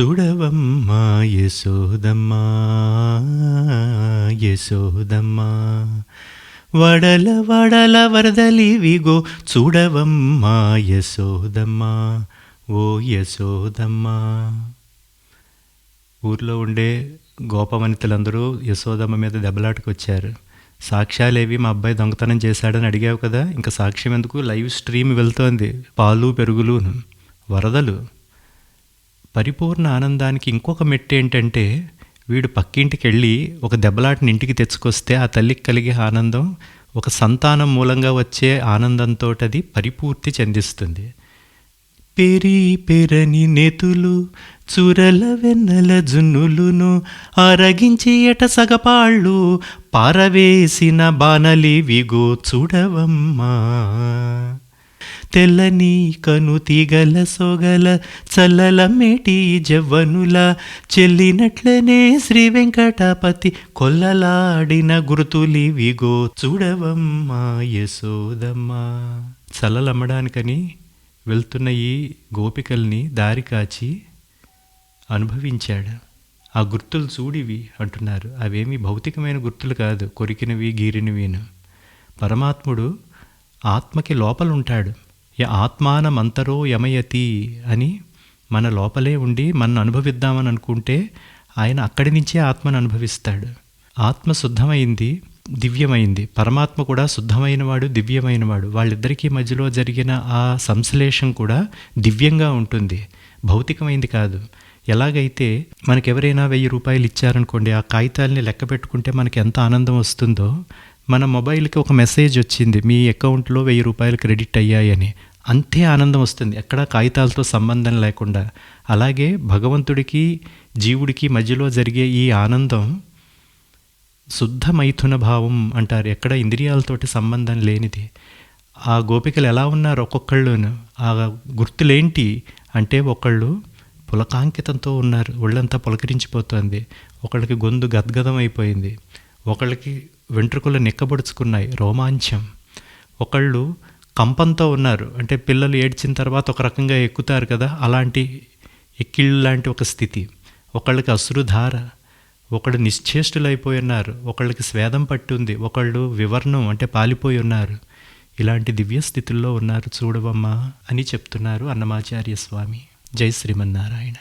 చూడవమ్మా యశోదమ్మా యశోదమ్మా. వడల వడల వరదలివిగో చూడవమ్మా యశోదమ్మా. ఓ యశోదమ్మా. ఊర్లో ఉండే గోపవనితలందరూ యశోదమ్మ మీద దెబ్బలాటకు వచ్చారు సాక్ష్యాలేవి మా అబ్బాయి దొంగతనం చేశాడని అడిగావు కదా ఇంకా సాక్ష్యం ఎందుకు లైవ్ స్ట్రీమ్ వెళ్తోంది పాలు పెరుగులు వరదలు. పరిపూర్ణ ఆనందానికి ఇంకొక మెట్టు ఏంటంటే వీడు పక్కింటికి వెళ్ళి ఒక దెబ్బలాటని ఇంటికి తెచ్చుకొస్తే ఆ తల్లికి కలిగే ఆనందం ఒక సంతానం మూలంగా వచ్చే ఆనందంతో అది పరిపూర్తి చెందిస్తుంది. పెరి పెరని నెతులు చురల వెన్నెల జున్నులును అరగించి ఎట సగపాళ్ళు పారవేసిన బాణలి విగో చూడవమ్మా. తెల్లని కను తీగల సొగల చల్లల మేటి జవ్వనుల చెల్లినట్లనే శ్రీ వెంకటపతి కొల్లలాడిన గుర్తులివిగో చూడవమ్మా యశోదమ్మా. చల్లలమ్మడానికని వెళ్తున్న ఈ గోపికల్ని దారి కాచి అనుభవించాడు. ఆ గుర్తులు చూడివి అంటున్నారు. అవేమి భౌతికమైన గుర్తులు కాదు కొరికినవి గీరినవిను పరమాత్ముడు ఆత్మకి లోపల ఉంటాడు య ఆత్మానమంతరో యమయతి అని మన లోపలే ఉండి మన అనుభవిద్దామని అనుకుంటే ఆయన అక్కడి నుంచే ఆత్మను అనుభవిస్తాడు. ఆత్మ శుద్ధమైంది దివ్యమైంది. పరమాత్మ కూడా శుద్ధమైనవాడు దివ్యమైనవాడు. వాళ్ళిద్దరికీ మధ్యలో జరిగిన ఆ సంశ్లేషం కూడా దివ్యంగా ఉంటుంది. భౌతికమైంది కాదు. ఎలాగైతే మనకెవరైనా వెయ్యి రూపాయలు ఇచ్చారనుకోండి ఆ కాగితాలని లెక్క పెట్టుకుంటే మనకి ఎంత ఆనందం వస్తుందో మన మొబైల్కి ఒక మెసేజ్ వచ్చింది మీ అకౌంట్లో వెయ్యి రూపాయలు క్రెడిట్ అయ్యాయని అంతే ఆనందం వస్తుంది. ఎక్కడ కాగితాలతో సంబంధం లేకుండా. అలాగే భగవంతుడికి జీవుడికి మధ్యలో జరిగే ఈ ఆనందం శుద్ధ మైథున భావం అంటారు. ఎక్కడ ఇంద్రియాలతోటి సంబంధం లేనిది. ఆ గోపికలు ఎలా ఉన్నారు ఒక్కొక్కళ్ళును? ఆ గుర్తులేంటి? అంటే ఒకళ్ళు పులకాంకితంతో ఉన్నారు. ఒళ్ళంతా పులకరించిపోతుంది. ఒకళ్ళకి గొంతు గద్గదం అయిపోయింది. ఒకళ్ళకి వెంట్రుకలు నిక్కబడుచుకున్నాయి. రోమాంచం. ఒకళ్ళు కంపంతో ఉన్నారు. అంటే పిల్లలు ఏడ్చిన తర్వాత ఒక రకంగా ఎక్కుతారు కదా అలాంటి ఎక్కిళ్ళు లాంటి ఒక స్థితి. ఒకళ్ళకి అశ్రుధార ఒకళ్ళు నిశ్చేష్టులైపోయి ఉన్నారు. ఒకళ్ళకి స్వేదం పట్టుంది ఒకళ్ళు వివర్ణం అంటే పాలిపోయి ఉన్నారు. ఇలాంటి దివ్య స్థితుల్లో ఉన్నారు చూడవమ్మా అని చెప్తున్నారు అన్నమాచార్య స్వామి. జై శ్రీమన్నారాయణ.